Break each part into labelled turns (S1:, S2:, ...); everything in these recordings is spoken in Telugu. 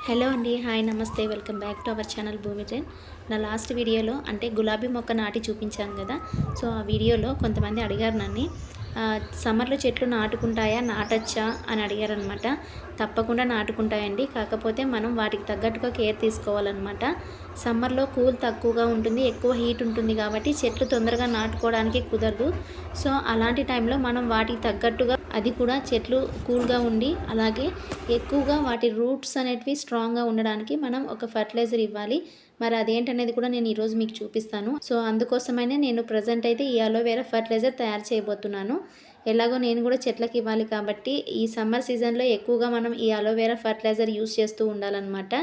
S1: హలో అండి హాయ్ నమస్తే welcome back to our channel Bhoomi నా లాస్ట్ వీడియోలో అంటే గులాబీ మొక్క నాటి చూపించాను కదా సో ఆ వీడియోలో కొంతమంది అడిగారు నన్ను సమ్మర్లో చెట్లు నాటుకుంటాయా నాటచ్చా అని అడిగారు అనమాట తప్పకుండా నాటుకుంటాయండి. కాకపోతే మనం వాటికి తగ్గట్టుగా కేర్ తీసుకోవాలన్నమాట. సమ్మర్లో కూల్ తక్కువగా ఉంటుంది ఎక్కువ హీట్ ఉంటుంది కాబట్టి చెట్లు తొందరగా నాటుకోవడానికి కుదరదు. సో అలాంటి టైంలో మనం వాటికి తగ్గట్టుగా అది కూడా చెట్లు కూల్గా ఉండి అలాగే ఎక్కువగా వాటి రూట్స్ అనేటివి స్ట్రాంగ్గా ఉండడానికి మనం ఒక ఫర్టిలైజర్ ఇవ్వాలి. మరి అదేంటనేది కూడా నేను ఈరోజు మీకు చూపిస్తాను. సో అందుకోసమైనా నేను ప్రజెంట్ అయితే ఈ అలోవేరా ఫర్టిలైజర్ తయారు చేయబోతున్నాను. ఎలాగో నేను కూడా చెట్లకి ఇవ్వాలి కాబట్టి ఈ సమ్మర్ సీజన్లో ఎక్కువగా మనం ఈ అలోవేరా ఫర్టిలైజర్ యూస్ చేస్తూ ఉండాలన్నమాట.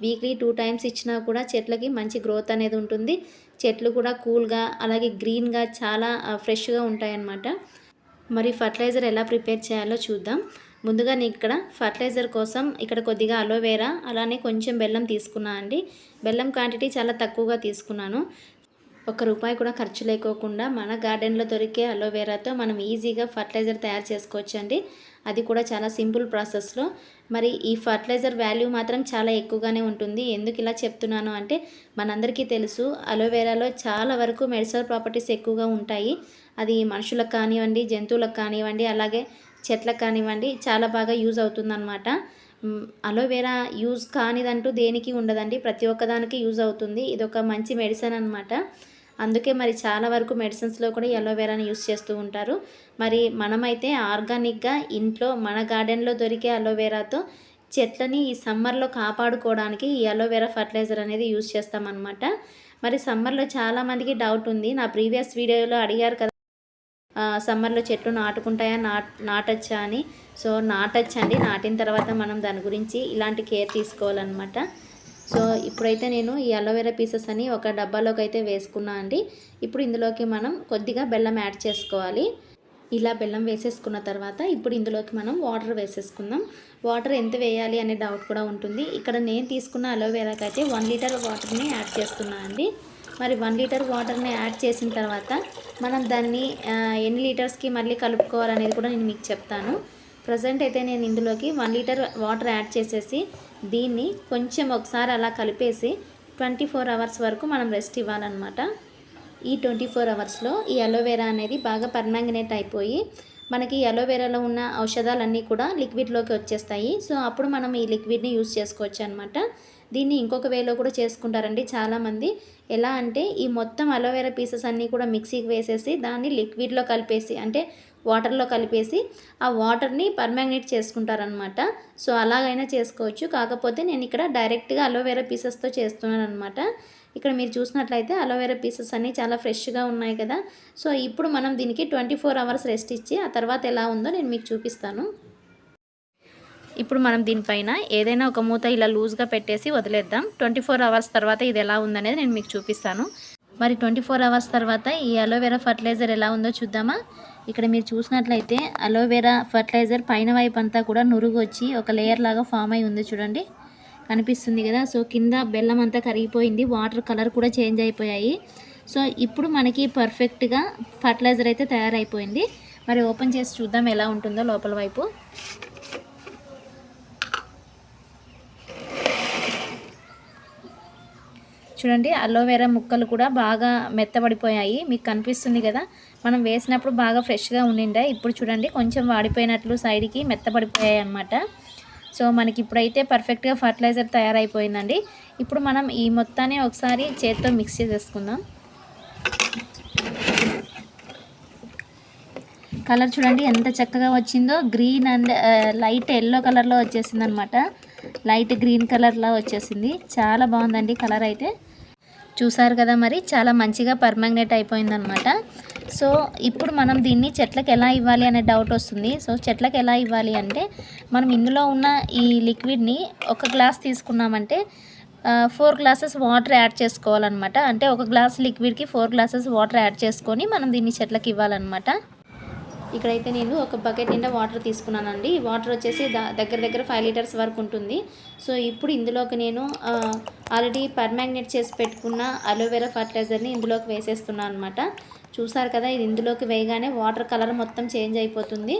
S1: వీక్లీ టూ టైమ్స్ ఇచ్చినా కూడా చెట్లకి మంచి గ్రోత్ అనేది ఉంటుంది. చెట్లు కూడా కూల్గా అలాగే గ్రీన్గా చాలా ఫ్రెష్గా ఉంటాయన్నమాట. మరి ఫర్టిలైజర్ ఎలా ప్రిపేర్ చేయాలో చూద్దాం. ముందుగా నేను ఇక్కడ ఫర్టిలైజర్ కోసం ఇక్కడ కొద్దిగా అలోవేరా అలానే కొంచెం బెల్లం తీసుకున్నా అండి. బెల్లం క్వాంటిటీ చాలా తక్కువగా తీసుకున్నాను. ఒక్క రూపాయి కూడా ఖర్చు లేకోకుండా మన గార్డెన్లో దొరికే అలోవేరాతో మనం ఈజీగా ఫర్టిలైజర్ తయారు చేసుకోవచ్చండి. అది కూడా చాలా సింపుల్ ప్రాసెస్లో. మరి ఈ ఫర్టిలైజర్ వాల్యూ మాత్రం చాలా ఎక్కువగానే ఉంటుంది. ఎందుకు ఇలా చెప్తున్నాను అంటే మనందరికీ తెలుసు అలోవేరాలో చాలా వరకు మెడిసినల్ ప్రాపర్టీస్ ఎక్కువగా ఉంటాయి. అది మనుషులకు కానివ్వండి జంతువులకు కానివ్వండి అలాగే చెట్లకు కానివ్వండి చాలా బాగా యూజ్ అవుతుందన్నమాట. అలోవేరా అలోవెరా యూజ్ కానిదంటూ దేనికి ఉండదండి? ప్రతి ఒక్కదానికి యూజ్ అవుతుంది. ఇది ఒక మంచి మెడిసిన్ అనమాట అందుకే మరి చాలా వరకు మెడిసిన్స్లో కూడా అలోవెరాని యూస్ చేస్తూ ఉంటారు. మరి మనమైతే ఆర్గానిక్గా ఇంట్లో మన గార్డెన్లో దొరికే అలోవెరాతో చెట్లని ఈ సమ్మర్లో కాపాడుకోవడానికి ఈ అలోవెరా ఫర్టిలైజర్ అనేది యూస్ చేస్తామన్నమాట. మరి సమ్మర్లో చాలామందికి డౌట్ ఉంది. నా ప్రీవియస్ వీడియోలో అడిగారు కదా సమ్మర్లో చెట్లు నాటుకుంటాయా నా నాటచ్చా అని. సో నాటచ్చండి. నాటిన తర్వాత మనం దాని గురించి ఇలాంటి కేర్ తీసుకోవాలన్నమాట. సో ఇప్పుడైతే నేను ఈ అలోవెరా పీసెస్ అని ఒక డబ్బాలోకి అయితే వేసుకున్నా అండి. ఇప్పుడు ఇందులోకి మనం కొద్దిగా బెల్లం యాడ్ చేసుకోవాలి. ఇలా బెల్లం వేసేసుకున్న తర్వాత ఇప్పుడు ఇందులోకి మనం వాటర్ వేసేసుకుందాం. వాటర్ ఎంత వేయాలి అనే డౌట్ కూడా ఉంటుంది. ఇక్కడ నేను తీసుకున్న అలోవెరాకి అయితే వన్ లీటర్ వాటర్ని యాడ్ చేస్తున్నా అండి. మరి వన్ లీటర్ వాటర్ని యాడ్ చేసిన తర్వాత మనం దాన్ని ఎన్ని లీటర్స్కి మళ్ళీ కలుపుకోవాలనేది కూడా నేను మీకు చెప్తాను. ప్రజెంట్ అయితే నేను ఇందులోకి వన్ లీటర్ వాటర్ యాడ్ చేసేసి దీన్ని కొంచెం ఒకసారి అలా కలిపేసి ట్వంటీ ఫోర్ అవర్స్ వరకు మనం రెస్ట్ ఇవ్వాలన్నమాట. ఈ ట్వంటీ ఫోర్ అవర్స్లో ఈ అలోవెరా అనేది బాగా పర్మాంగనేట్ అయిపోయి మనకి ఈ అలోవెరాలో ఉన్న ఔషధాలన్నీ కూడా లిక్విడ్లోకి వచ్చేస్తాయి. సో అప్పుడు మనం ఈ లిక్విడ్ని యూస్ చేసుకోవచ్చు అనమాట దీన్ని ఇంకొక వేలో కూడా చేసుకుంటారండి చాలామంది. ఎలా అంటే ఈ మొత్తం అలోవెరా పీసెస్ అన్నీ కూడా మిక్సీకి వేసేసి దాన్ని లిక్విడ్లో కలిపేసి అంటే వాటర్లో కలిపేసి ఆ వాటర్ని పర్మాగ్నేట్ చేసుకుంటారనమాట సో అలాగైనా చేసుకోవచ్చు. కాకపోతే నేను ఇక్కడ డైరెక్ట్గా అలోవెరా పీసెస్తో చేస్తున్నాను అనమాట ఇక్కడ మీరు చూసినట్లయితే అలోవెరా పీసెస్ అన్నీ చాలా ఫ్రెష్గా ఉన్నాయి కదా. సో ఇప్పుడు మనం దీనికి ట్వంటీ ఫోర్ అవర్స్ రెస్ట్ ఇచ్చి ఆ తర్వాత ఎలా ఉందో నేను మీకు చూపిస్తాను. ఇప్పుడు మనం దీనిపైన ఏదైనా ఒక మూత ఇలా లూజ్గా పెట్టేసి వదిలేద్దాం. ట్వంటీ ఫోర్ అవర్స్ తర్వాత ఇది ఎలా ఉందనేది నేను మీకు చూపిస్తాను. మరి ట్వంటీ ఫోర్ అవర్స్ తర్వాత ఈ అలోవెరా ఫర్టిలైజర్ ఎలా ఉందో చూద్దామా? ఇక్కడ మీరు చూసినట్లయితే అలోవెరా ఫర్టిలైజర్ పైన వైపు అంతా కూడా నురుగు వచ్చి ఒక లేయర్ లాగా ఫామ్ అయి ఉంది చూడండి. కనిపిస్తుంది కదా? సో కింద బెల్లం అంతా కరిగిపోయింది. వాటర్ కలర్ కూడా చేంజ్ అయిపోయాయి. సో ఇప్పుడు మనకి పర్ఫెక్ట్గా ఫర్టిలైజర్ అయితే తయారైపోయింది. మరి ఓపెన్ చేసి చూద్దాం ఎలా ఉంటుందో లోపల వైపు. చూడండి అలోవెరా ముక్కలు కూడా బాగా మెత్తబడిపోయాయి. మీకు కనిపిస్తుంది కదా మనం వేసినప్పుడు బాగా ఫ్రెష్గా ఉండిండే ఇప్పుడు చూడండి కొంచెం వాడిపోయినట్లు సైడ్కి మెత్తబడిపోయాయి అన్నమాట. సో మనకి ఇప్పుడైతే పర్ఫెక్ట్గా ఫర్టిలైజర్ తయారైపోయిందండి. ఇప్పుడు మనం ఈ మొత్తాన్ని ఒకసారి చేత్తో మిక్స్ చేసేసుకుందాం. కలర్ చూడండి ఎంత చక్కగా వచ్చిందో. గ్రీన్ అండ్ లైట్ ఎల్లో కలర్లో వచ్చేసింది అనమాట లైట్ గ్రీన్ కలర్లో వచ్చేసింది. చాలా బాగుందండి కలర్ అయితే. చూసారు కదా మరి చాలా మంచిగా పర్మాగ్నెట్ అయిపోయిందనమాట సో ఇప్పుడు మనం దీన్ని చెట్లకు ఎలా ఇవ్వాలి అనే డౌట్ వస్తుంది. సో చెట్లకు ఎలా ఇవ్వాలి అంటే మనం ఇందులో ఉన్న ఈ లిక్విడ్ని ఒక గ్లాస్ తీసుకున్నామంటే ఫోర్ గ్లాసెస్ వాటర్ యాడ్ చేసుకోవాలన్నమాట. అంటే ఒక గ్లాస్ లిక్విడ్కి ఫోర్ గ్లాసెస్ వాటర్ యాడ్ చేసుకొని మనం దీన్ని చెట్లకు ఇవ్వాలన్నమాట. ఇక్కడైతే నేను ఒక బకెట్ నిండా వాటర్ తీసుకున్నానండి. వాటర్ వచ్చేసి దగ్గర దగ్గర ఫైవ్ లీటర్స్ వరకు ఉంటుంది. సో ఇప్పుడు ఇందులోకి నేను ఆల్రెడీ పర్మాగ్నెట్ చేసి పెట్టుకున్న అలోవెరా ఫర్టిలైజర్ని ఇందులోకి వేసేస్తున్నాను అనమాట చూసారు కదా ఇది ఇందులోకి వేయగానే వాటర్ కలర్ మొత్తం చేంజ్ అయిపోతుంది.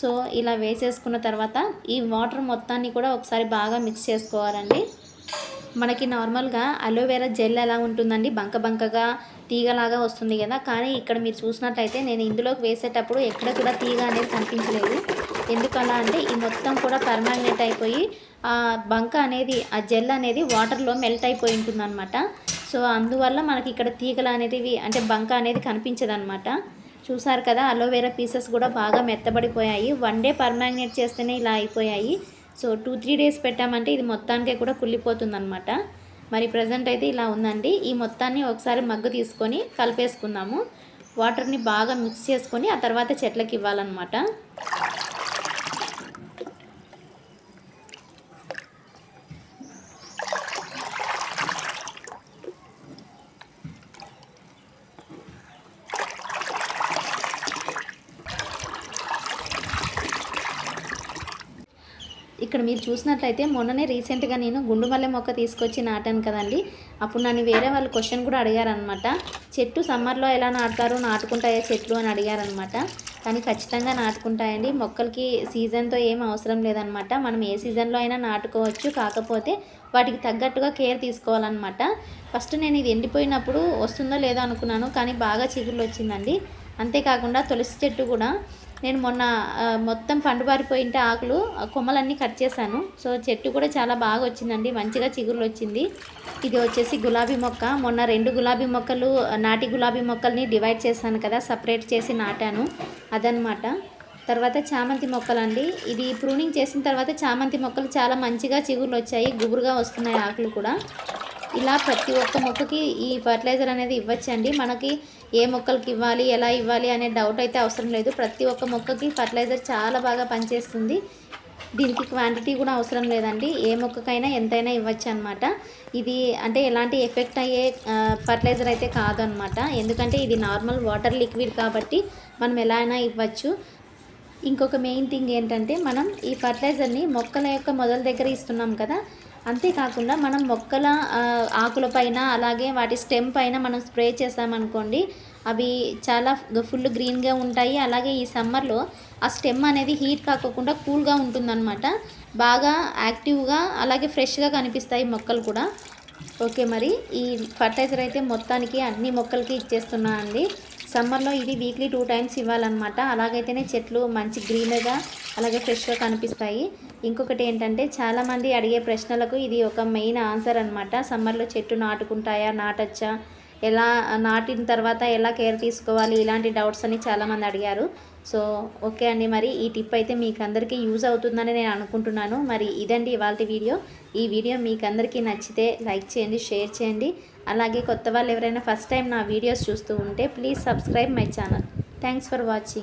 S1: సో ఇలా వేసేసుకున్న తర్వాత ఈ వాటర్ మొత్తాన్ని కూడా ఒకసారి బాగా మిక్స్ చేసుకోవాలండి. మనకి నార్మల్గా అలోవెరా జెల్ ఎలా ఉంటుందండి? బంక బంకగా తీగలాగా వస్తుంది కదా? కానీ ఇక్కడ మీరు చూసినట్లయితే నేను ఇందులోకి వేసేటప్పుడు ఎక్కడ కూడా తీగ అనేది కనిపించలేదు. ఎందుకలా అంటే ఈ మొత్తం కూడా పర్మానెంట్ అయిపోయి ఆ బంక అనేది ఆ జెల్ అనేది వాటర్లో మెల్ట్ అయిపోయి ఉంటుందన్నమాట. సో అందువల్ల మనకి ఇక్కడ తీగలు అనేటివి అంటే బంక అనేది కనిపించదనమాట చూసారు కదా అలోవెరా పీసెస్ కూడా బాగా మెత్తబడిపోయాయి. వన్ డే పర్మాగ్నేట్ చేస్తేనే ఇలా అయిపోయాయి. సో టూ త్రీ డేస్ పెట్టామంటే ఇది మొత్తానికే కూడా కుళ్ళిపోతుంది అనమాట మరి ప్రజెంట్ అయితే ఇలా ఉందండి. ఈ మొత్తాన్ని ఒకసారి మగ్గు తీసుకొని కలిపేసుకుందాము. వాటర్ని బాగా మిక్స్ చేసుకొని ఆ తర్వాత చెట్లకి ఇవ్వాలన్నమాట. ఇక్కడ మీరు చూసినట్లయితే మొన్ననే రీసెంట్గా నేను గుండుమల్లె మొక్క తీసుకొచ్చి నాటాను కదండి. అప్పుడు నన్ను వేరే వాళ్ళు క్వశ్చన్ కూడా అడిగారనమాట చెట్టు సమ్మర్లో ఎలా నాటుతారు? నాటుకుంటాయా చెట్లు? అని అడిగారనమాట కానీ ఖచ్చితంగా నాటుకుంటాయండి. మొక్కలకి సీజన్తో ఏం అవసరం లేదనమాట మనం ఏ సీజన్లో అయినా నాటుకోవచ్చు. కాకపోతే వాటికి తగ్గట్టుగా కేర్ తీసుకోవాలన్నమాట. ఫస్ట్ నేను ఇది ఎండిపోయినప్పుడు వస్తుందో లేదో అనుకున్నాను. కానీ బాగా చిగుళ్ళు వచ్చిందండి అంతేకాకుండా తులసి చెట్టు కూడా. నేను మొన్న మొత్తం మొత్తం పండుబారిపోయింటే ఆకులు కొమ్మలన్నీ కట్ చేశాను. సో చెట్టు కూడా చాలా బాగా వచ్చిందండి మంచిగా చిగురులు వచ్చింది ఇది వచ్చేసి గులాబీ మొక్క. మొన్న రెండు గులాబీ మొక్కలు నాటి గులాబీ మొక్కల్ని డివైడ్ చేశాను కదా సపరేట్ చేసి నాటాను. అదనమాట తర్వాత చామంతి మొక్కలండి. ఇది ప్రూనింగ్ చేసిన తర్వాత చామంతి మొక్కలు చాలా మంచిగా చిగురులు వచ్చాయి గుబురుగా వస్తున్నాయి ఆకులు కూడా. ఇలా ప్రతి ఒక్క మొక్కకి ఈ ఫర్టిలైజర్ అనేది ఇవ్వచ్చండి. మనకి ఏ మొక్కలకి ఇవ్వాలి ఎలా ఇవ్వాలి అనే డౌట్ అయితే అవసరం లేదు. ప్రతి ఒక్క మొక్కకి ఫర్టిలైజర్ చాలా బాగా పనిచేస్తుంది. దీనికి క్వాంటిటీ కూడా అవసరం లేదండి. ఏ మొక్కకైనా ఎంతైనా ఇవ్వచ్చు అనమాట ఇది అంటే ఎలాంటి ఎఫెక్ట్ అయ్యే ఫర్టిలైజర్ అయితే కాదు అనమాట ఎందుకంటే ఇది నార్మల్ వాటర్ లిక్విడ్ కాబట్టి మనం ఎలా అయినా ఇవ్వచ్చు. ఇంకొక మెయిన్ థింగ్ ఏంటంటే మనం ఈ ఫర్టిలైజర్ని మొక్కల యొక్క మొదల దగ్గర ఇస్తున్నాం కదా అంతేకాకుండా మనం మొక్కల ఆకులపైన అలాగే వాటి స్టెమ్ పైన మనం స్ప్రే చేసామనుకోండి అవి చాలా ఫుల్ గ్రీన్గా ఉంటాయి. అలాగే ఈ సమ్మర్లో ఆ స్టెమ్ అనేది హీట్ కాకోకుండా కూల్గా ఉంటుందన్నమాట. బాగా యాక్టివ్గా అలాగే ఫ్రెష్గా కనిపిస్తాయి మొక్కలు కూడా. ఓకే మరి ఈ ఫర్టిలైజర్ అయితే మొత్తానికి అన్ని మొక్కలకి ఇచ్చేస్తున్నా అండి. సమ్మర్లో ఇది వీక్లీ టూ టైమ్స్ ఇవ్వాలన్నమాట. అలాగైతేనే చెట్లు మంచి గ్రీన్గా అలాగే ఫ్రెష్గా కనిపిస్తాయి. ఇంకొకటి ఏంటంటే చాలామంది అడిగే ప్రశ్నలకు ఇది ఒక మెయిన్ ఆన్సర్ అనమాట సమ్మర్లో చెట్టు నాటుకుంటాయా నాటచ్చా? ఎలా నాటిన తర్వాత ఎలా కేర్ తీసుకోవాలి? ఇలాంటి డౌట్స్ అని చాలామంది అడిగారు. సో ఓకే అండి. మరి ఈ టిప్ అయితే మీకు అందరికీ యూజ్ అవుతుందని నేను అనుకుంటున్నాను. మరి ఇదండి ఇవాళ వీడియో. ఈ వీడియో మీకు అందరికీ నచ్చితే లైక్ చేయండి షేర్ చేయండి. అలాగే కొత్త వాళ్ళు ఎవరైనా ఫస్ట్ టైం నా వీడియోస్ చూస్తూ ఉంటే please subscribe my channel thanks for watching